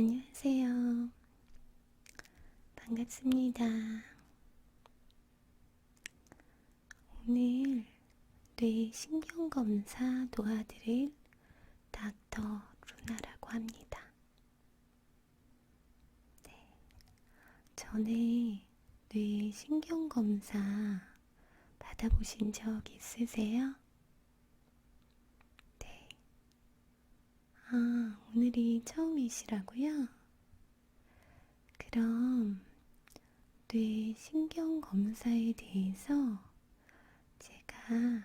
안녕하세요. 반갑습니다. 오늘 뇌 신경검사 도와드릴 닥터 루나라고 합니다. 네. 전에 뇌 신경검사 받아보신 적 있으세요? 아, 오늘이 처음이시라고요? 그럼 뇌 신경 검사에 대해서 제가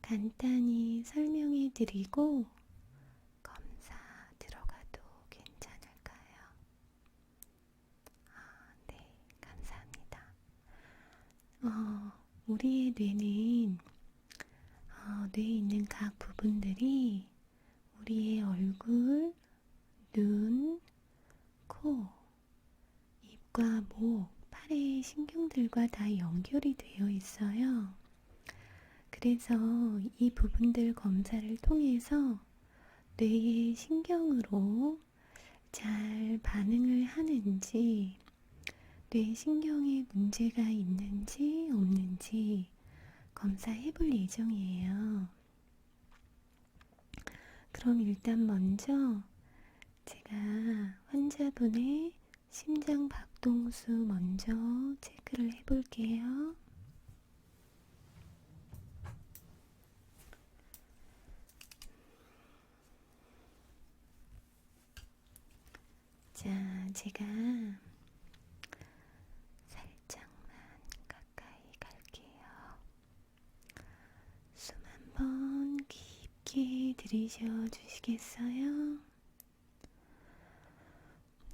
간단히 설명해 드리고 검사 들어가도 괜찮을까요? 아, 네, 감사합니다. 어, 우리의 뇌는 어, 뇌에 있는 각 부분들이 우리의 얼굴, 눈, 코, 입과 목, 팔의 신경들과 다 연결이 되어 있어요. 그래서 이 부분들 검사를 통해서 뇌의 신경으로 잘 반응을 하는지, 뇌 신경에 문제가 있는지 없는지 검사해 볼 예정이에요. 그럼 일단 먼저 제가 환자분의 심장 박동수 먼저 체크를 해 볼게요. 자, 제가 살짝만 가까이 갈게요. 숨 한 번 들이셔 주시겠어요?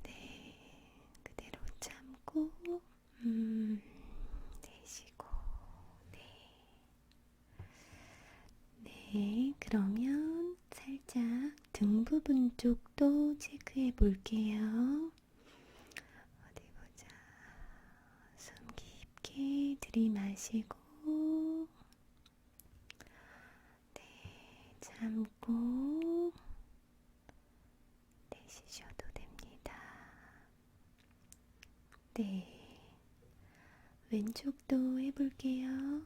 네, 그대로 참고, 음, 내쉬고, 네. 네, 그러면 살짝 등 부분 쪽도 체크해 볼게요. 어디 보자. 숨 깊게 들이마시고, 네, 참고, 내쉬셔도 됩니다. 네, 왼쪽도 해볼게요.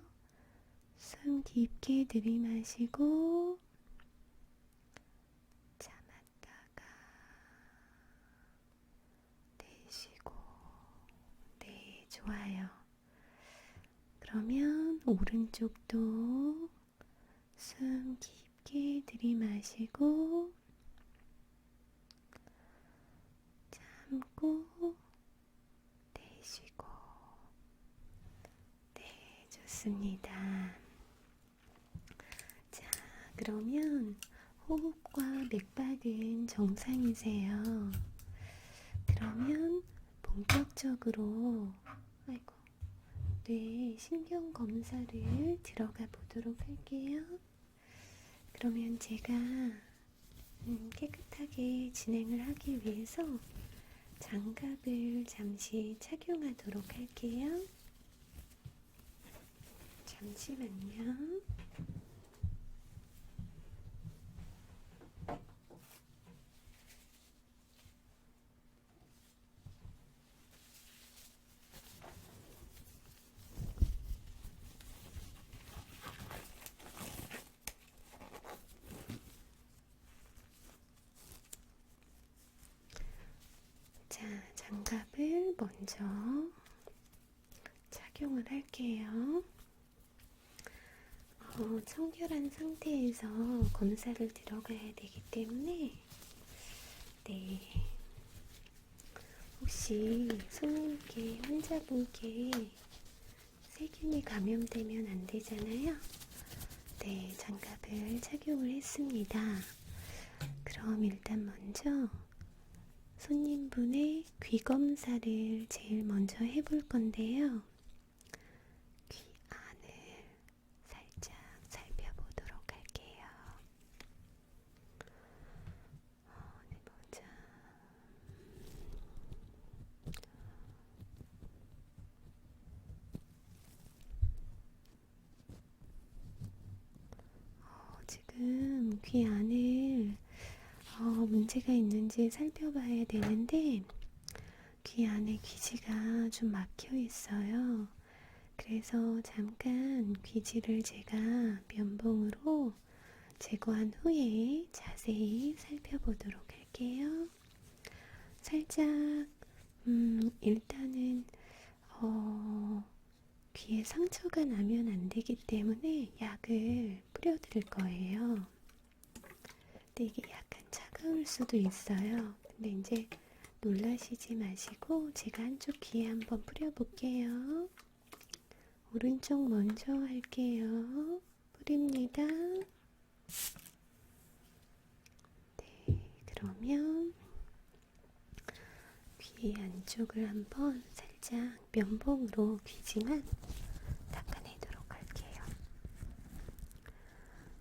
숨 깊게 들이마시고, 참았다가, 내쉬고, 네, 좋아요. 그러면 오른쪽도 숨 깊게 들이마시고, 참고, 내쉬고, 네, 좋습니다. 자, 그러면 호흡과 맥박은 정상이세요. 그러면 본격적으로, 아이고, 뇌 신경 검사를 들어가 보도록 할게요. 그러면 제가 음, 깨끗하게 진행을 하기 위해서 장갑을 잠시 착용하도록 할게요. 잠시만요. 자, 장갑을 먼저 착용을 할게요. 어, 청결한 상태에서 검사를 들어가야 되기 때문에, 네. 혹시 손님께, 환자분께 세균이 감염되면 안 되잖아요. 네, 장갑을 착용을 했습니다. 그럼 일단 먼저 손님분의 귀 검사를 제일 먼저 해볼 건데요. 귀 안을 살짝 살펴보도록 할게요. 어디 보자. 어, 지금 귀 안을 어, 문제가 있는지 살펴봐야 되는데 귀 안에 귀지가 좀 막혀 있어요. 그래서 잠깐 귀지를 제가 면봉으로 제거한 후에 자세히 살펴보도록 할게요. 살짝, 음, 일단은, 어, 귀에 상처가 나면 안 되기 때문에 약을 뿌려드릴 거예요. 근데 이게 약간 차가울 수도 있어요. 근데 이제 놀라시지 마시고 제가 한쪽 귀에 한번 뿌려볼게요. 오른쪽 먼저 할게요. 뿌립니다. 네, 그러면 귀 안쪽을 한번 살짝 면봉으로 귀지만 닦아내도록 할게요.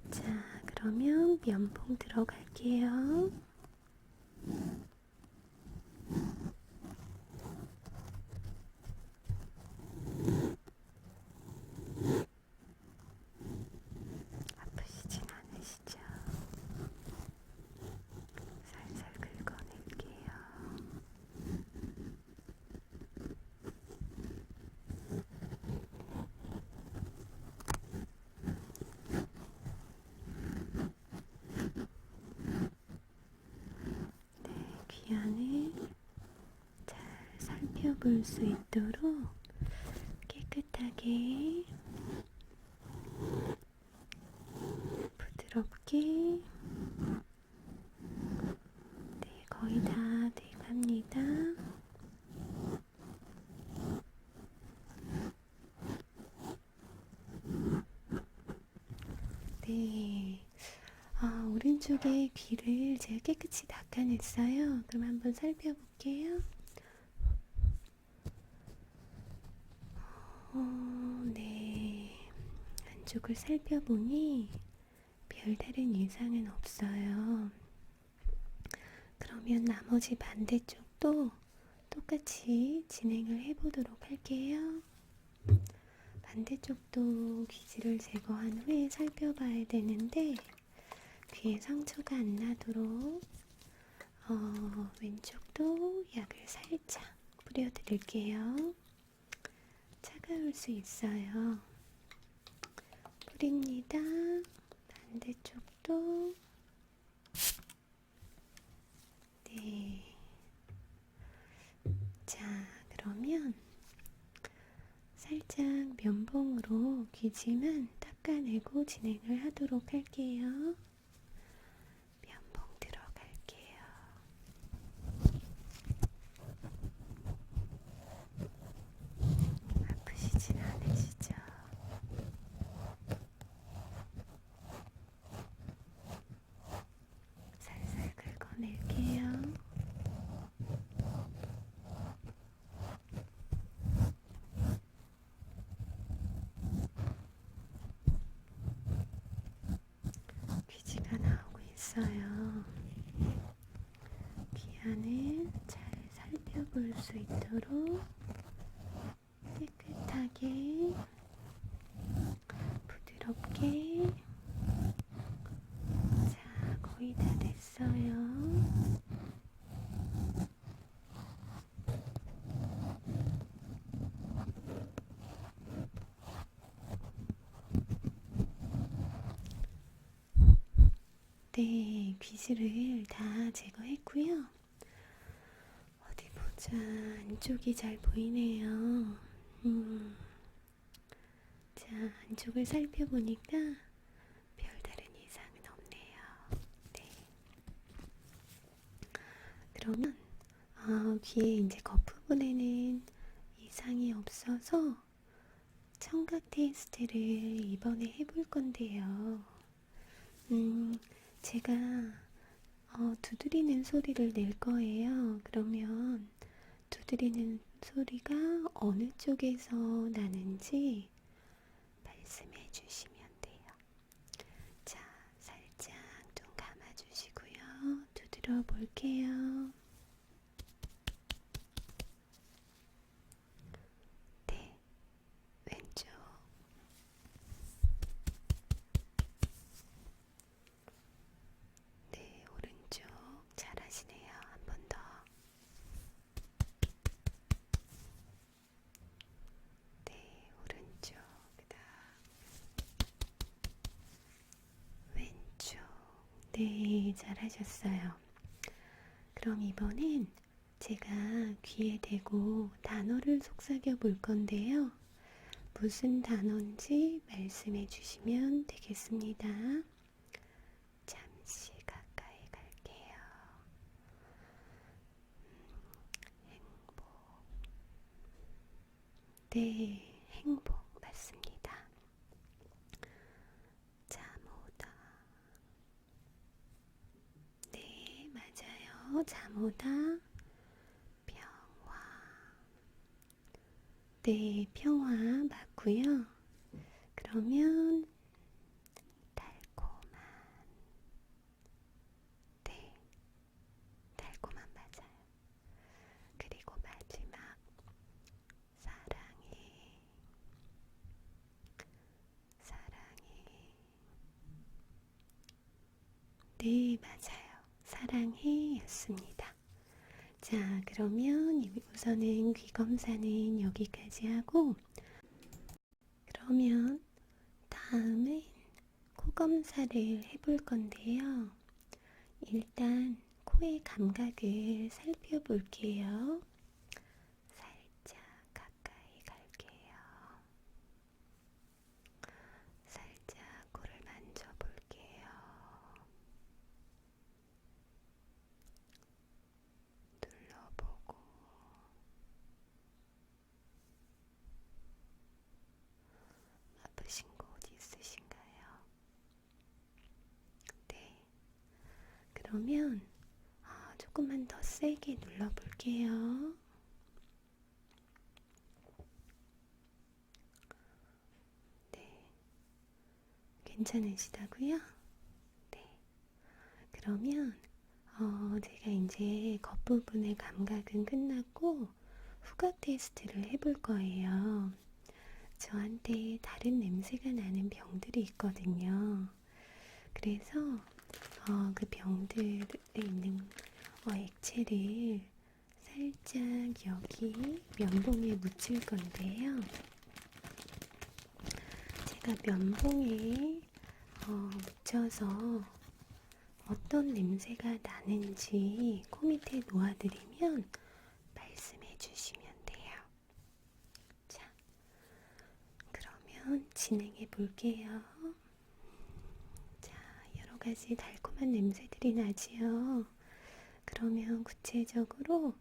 자, 그러면 면봉 들어갈게요. 아프시진 않으시죠? 살살 긁어낼게요. 네, 귀 안을 잘 살 펴볼 수 있도록 깨끗하게 부드럽게 네, 거의 다 돼갑니다. 네. 아, 오른쪽에 귀를 제가 깨끗이 닦아냈어요. 그럼 한번 살펴볼게요. 어, 네. 안쪽을 살펴보니 별다른 이상은 없어요. 그러면 나머지 반대쪽도 똑같이 진행을 해보도록 할게요. 반대쪽도 귀지를 제거한 후에 살펴봐야 되는데 귀에 상처가 안 나도록 어, 왼쪽도 약을 살짝 뿌려드릴게요. 차가울 수 있어요. 뿌립니다. 반대쪽도 네. 자, 그러면 살짝 면봉으로 귀지만 닦아내고 진행을 하도록 할게요. 면봉 들어갈게요. 아프시진 않으시죠? 살살 긁어 낼게요. 귀지가 나오고 있어요. 귀 안을 잘 살펴볼 수 있도록 깨끗하게 부드럽게 자 거의 다 됐어요. 네, 귀지를 다 제거했고요. 어디 보자. 안쪽이 잘 보이네요. 음. 자, 안쪽을 살펴보니까 별다른 이상은 없네요. 네. 그러면 어, 귀에 이제 겉부분에는 이상이 없어서 청각 테스트를 이번에 해볼 건데요. 음, 제가 어, 두드리는 소리를 낼 거예요. 그러면 두드리는 소리가 어느 쪽에서 나는지 말씀해 주시면 돼요. 자, 살짝 눈 감아 주시고요. 두드려 볼게요. 네, 왼쪽. 네, 오른쪽 잘 네, 잘하셨어요. 그럼 이번엔 제가 귀에 대고 단어를 속삭여 볼 건데요. 무슨 단어인지 말씀해 주시면 되겠습니다. 잠시 가까이 갈게요. 음, 행복. 네, 행복 맞습니다. 잠 오다. 네, 맞아요. 잠 오다. 평화. 네, 평화 맞고요. 그러면 달콤한. 네, 달콤한 맞아요. 그리고 마지막 사랑해. 사랑해. 네, 맞아요. 였습니다. 자, 그러면 우선은 귀 검사는 여기까지 하고, 그러면 다음은 코 검사를 해볼 건데요. 일단 코의 감각을 살펴볼게요. 살짝 가까이 갈게요. 살짝 코를 만져볼게요. 눌러보고 아프신 곳 있으신가요? 네. 그러면 아, 조금만 더 세게 눌러볼게요. 네. 괜찮으시다고요? 네. 그러면 어, 제가 이제 겉부분의 감각은 끝났고 후각 테스트를 해볼 거예요. 저한테 다른 냄새가 나는 병들이 있거든요. 그래서 어, 그 병들에 있는 어, 액체를 살짝 여기 면봉에 묻힐 건데요. 제가 면봉에 어, 묻혀서 어떤 냄새가 나는지 코 밑에 놓아드리면 말씀해 주시면 돼요. 자, 그러면 진행해 볼게요. 자, 여러 가지 달콤한 냄새들이 나지요. 그러면 구체적으로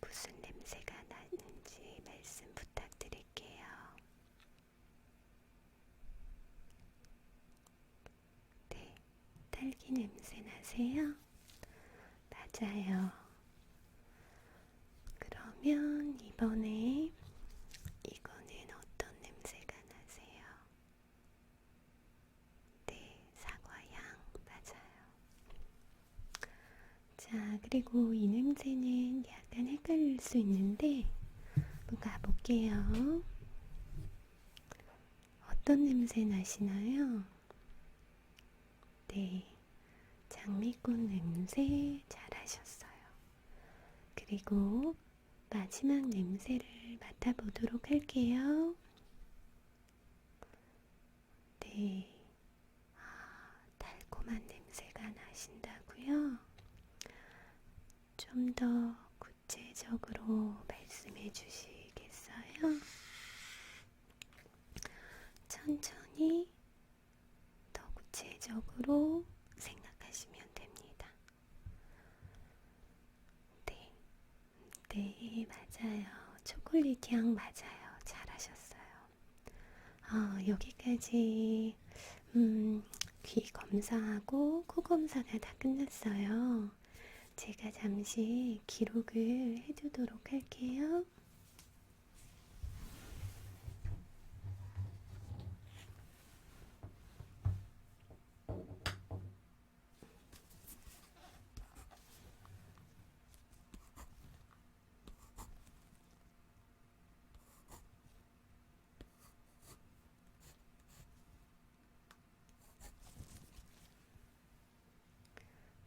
무슨 냄새가 나는지 말씀 부탁드릴게요. 네, 딸기 냄새 나세요? 맞아요. 그러면 이번에 이거는 어떤 냄새가 나세요? 네, 사과향 맞아요. 자, 그리고 이 냄새는 약간 헷갈릴 수 있는데 한번 가볼게요. 냄새 나시나요? 네, 장미꽃 냄새 잘하셨어요. 그리고 마지막 냄새를 맡아보도록 할게요. 네, 아, 달콤한 냄새가 나신다고요? 좀 더 구체적으로 말씀해 주시겠어요? 천천히 더 구체적으로 생각하시면 됩니다. 네, 네, 맞아요. 초콜릿 향 맞아요. 잘하셨어요. 어, 여기까지, 음, 귀 검사하고 코 검사가 다 끝났어요. 제가 잠시 기록을 해두도록 할게요.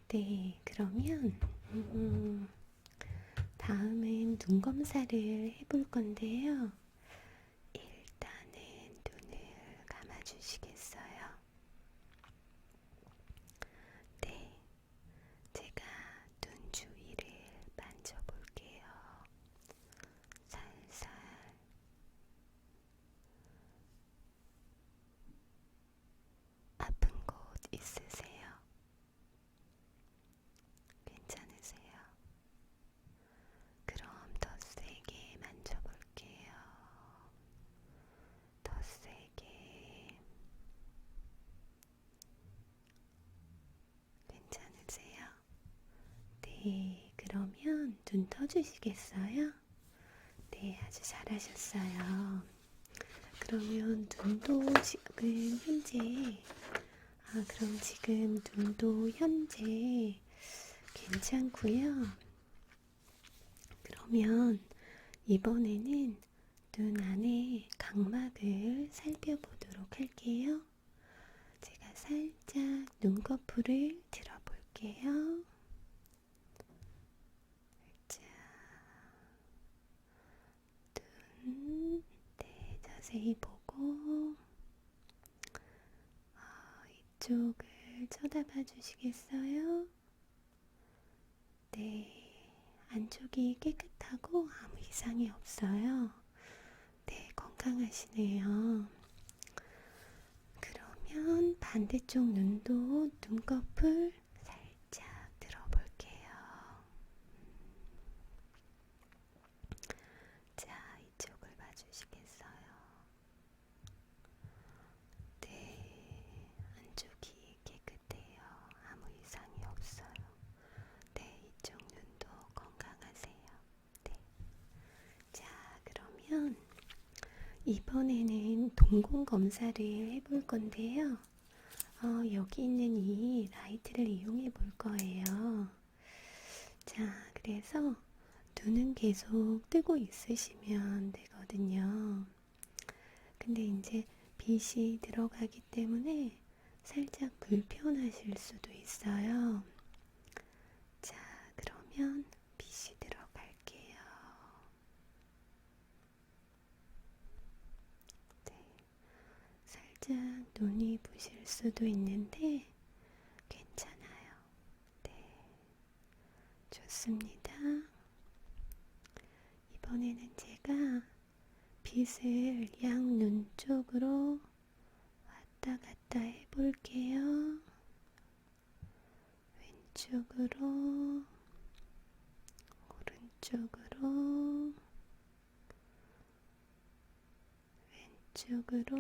네, 그러면 음, 다음은 눈 검사를 해볼 건데요. 일단은 눈을 감아주시겠어요? 네, 있으세요? 괜찮으세요? 그럼 더 세게 만져볼게요. 더 세게. 괜찮으세요? 네, 그러면 눈 떠주시겠어요? 네, 아주 잘하셨어요. 그러면 눈도 지금 현재, 아, 그럼 지금 눈도 현재 괜찮고요. 그러면 이번에는 눈 안에 각막을 살펴보도록 할게요. 제가 살짝 눈꺼풀을 들어볼게요. 자, 눈, 네, 자세히 보고, 아, 이쪽을 쳐다봐 주시겠어요? 네, 안쪽이 깨끗하고 아무 이상이 없어요. 네, 건강하시네요. 그러면 반대쪽 눈도 눈꺼풀 살짝 들어볼게요. 자, 이쪽을 봐주시겠어요? 네, 안쪽이 깨끗해요. 아무 이상이 없어요. 네, 이쪽 눈도 건강하세요. 네. 자, 그러면 이번에는 동공 검사를 해볼 건데요. 어, 여기 있는 이 라이트를 이용해 볼 거예요. 자, 그래서 눈은 계속 뜨고 있으시면 되거든요. 근데 이제 빛이 들어가기 때문에 살짝 불편하실 수도 있어요. 자, 그러면 빛이 들어갈게요. 네, 살짝 눈이 부실 수도 있는데 괜찮아요. 네, 좋습니다. 이번에는 제가 빛을 양눈 쪽으로 왔다 갔다 해볼게요. 왼쪽으로, 오른쪽으로, 왼쪽으로,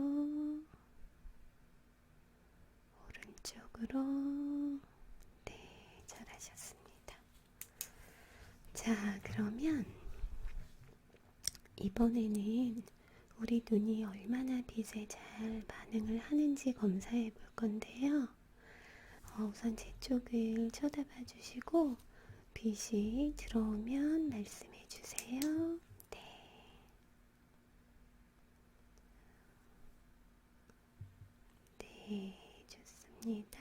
오른 쪽으로. 네, 잘하셨습니다. 자, 그러면 이번에는 우리 눈이 얼마나 빛에 잘 반응을 하는지 검사해 볼 건데요. 어, 우선 제 쪽을 쳐다봐 주시고 빛이 들어오면 말씀해 주세요. 네. 네, 좋습니다.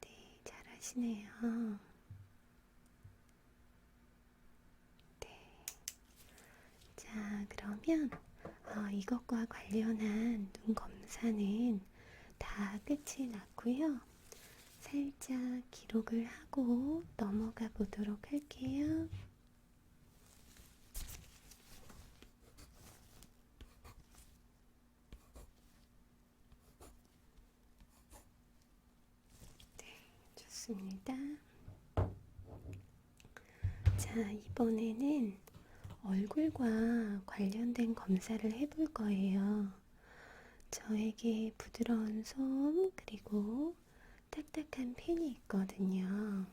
네, 잘하시네요. 네. 자, 그러면 어, 이것과 관련한 눈 검사는 다 끝이 났고요. 살짝 기록을 하고 넘어가 보도록 할게요. 네, 좋습니다. 자, 이번에는 얼굴과 관련된 검사를 해볼 거예요. 저에게 부드러운 솜, 그리고 딱딱한 펜이 있거든요.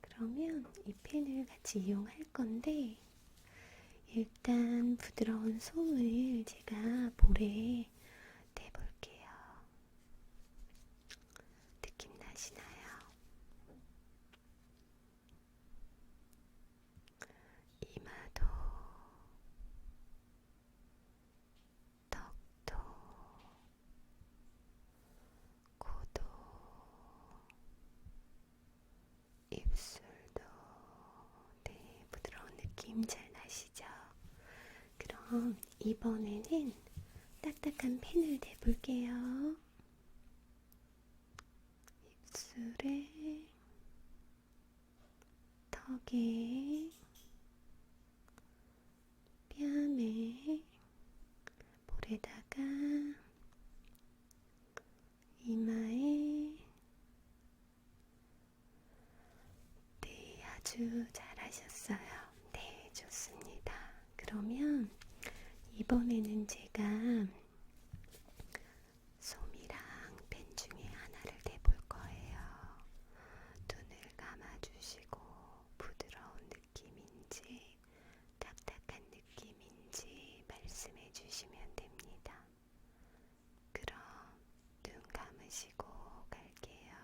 그러면 이 펜을 같이 이용할 건데, 일단 부드러운 솜을 제가 볼에 이번에는 딱딱한 펜을 대볼게요. 입술에, 턱에, 뺨에, 볼에다가, 이마에, 네, 아주 잘하셨어요. 네, 좋습니다. 그러면 이번에는 제가 솜이랑 펜 중에 하나를 대볼 거예요. 눈을 감아주시고 부드러운 느낌인지 딱딱한 느낌인지 말씀해 주시면 됩니다. 그럼 눈 감으시고 갈게요.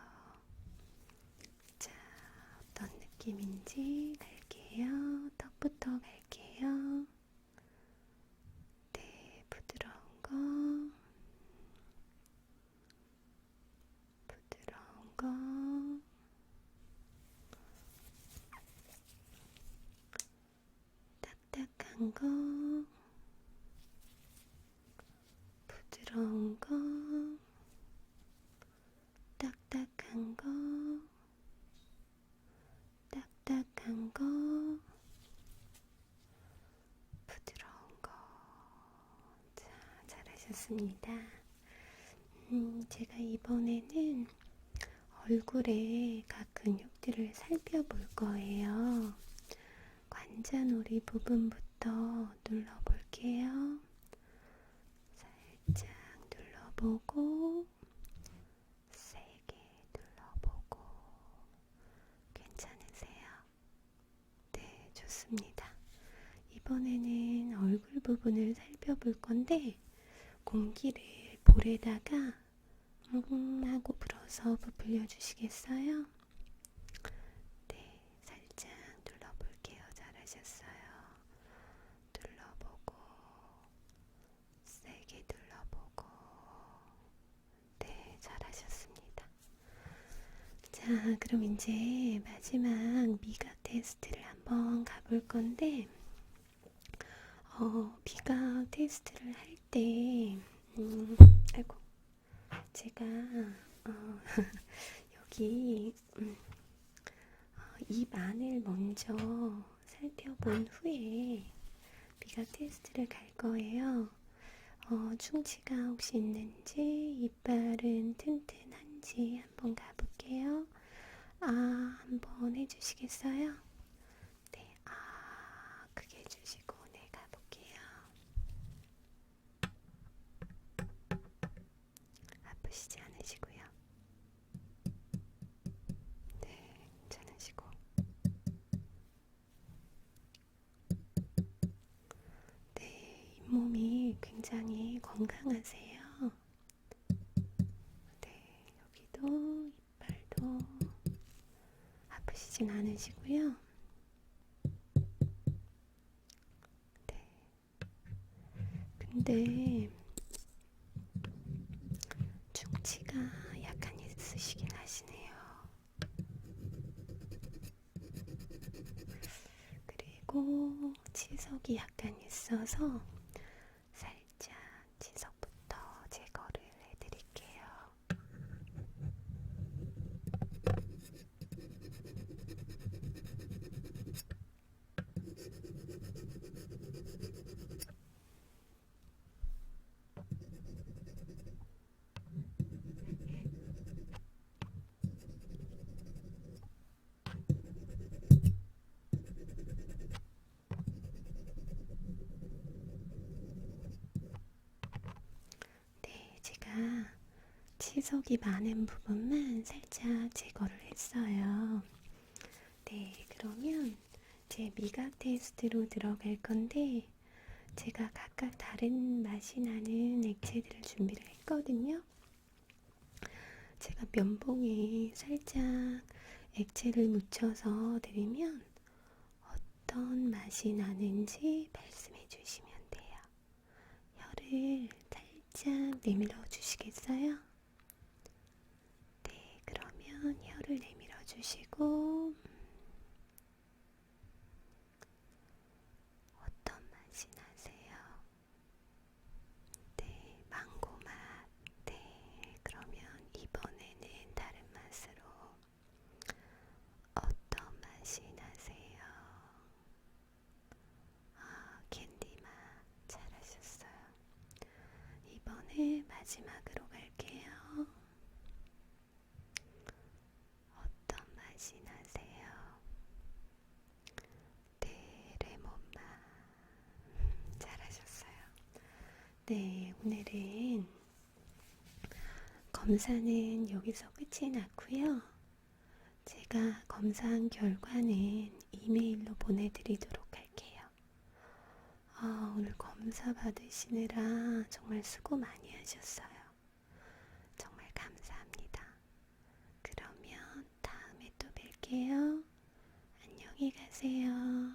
자, 어떤 느낌인지 갈게요. 턱부터 갈게요. 네, 부드러운 거. 거. 딱딱한 거. 부드러운 거. 딱딱한 거. 딱딱한 거. 부드러운 거. 자, 잘하셨습니다. 음, 제가 이번에는 얼굴의 각 근육들을 살펴볼 거예요. 관자놀이 부분부터 눌러볼게요. 살짝 눌러보고, 세게 눌러보고, 괜찮으세요? 네, 좋습니다. 이번에는 얼굴 부분을 살펴볼 건데, 공기를 볼에다가 음 하고 불어 서 부풀려 주시겠어요? 네, 살짝 눌러볼게요. 잘하셨어요. 눌러보고, 세게 눌러보고, 네, 잘하셨습니다. 자, 그럼 이제 마지막 미각 테스트를 한번 가볼 건데, 어, 미각 테스트를 할 때, 음, 아이고, 제가, 어, 여기, 음, 어, 입 안을 먼저 살펴본 후에 미각 테스트를 갈 거예요. 어, 충치가 혹시 있는지, 이빨은 튼튼한지 한번 가볼게요. 아, 한번 해주시겠어요? 네, 아, 크게 해주시고, 네, 가볼게요. 아프시지 않으시고요. 네, 괜찮으시고. 네, 굉장히 건강하세요. 네, 여기도 이빨도 아프시진 않으시고요. 네. 근데 충치가 약간 있으시긴 하시네요. 그리고 치석이 약간 있어서 살짝 치석부터 제거를 해드릴게요. 네, 제가 치석이 많은 부분만 살짝 제거를 했어요. 네, 그러면 제 미각 테스트로 들어갈 건데 제가 각각 다른 맛이 나는 액체들을 준비를 했거든요. 제가 면봉에 살짝 액체를 묻혀서 드리면 어떤 맛이 나는지 말씀해 주시면 돼요. 혀를 살짝 내밀어 주시겠어요? 네, 그러면 혀를 내밀어 주시고 어떤 맛이 나세요? 네, 망고 맛. 네, 그러면 이번에는 다른 맛으로 어떤 맛이 나세요? 아, 캔디 맛. 잘하셨어요. 이번에 마지막으로 갈게요. 어떤 맛이 나세요? 네, 오늘은 검사는 여기서 끝이 났고요. 제가 검사한 결과는 이메일로 보내드리도록 할게요. 아, 오늘 검사 받으시느라 정말 수고 많이 하셨어요. 정말 감사합니다. 그러면 다음에 또 뵐게요. 안녕히 가세요.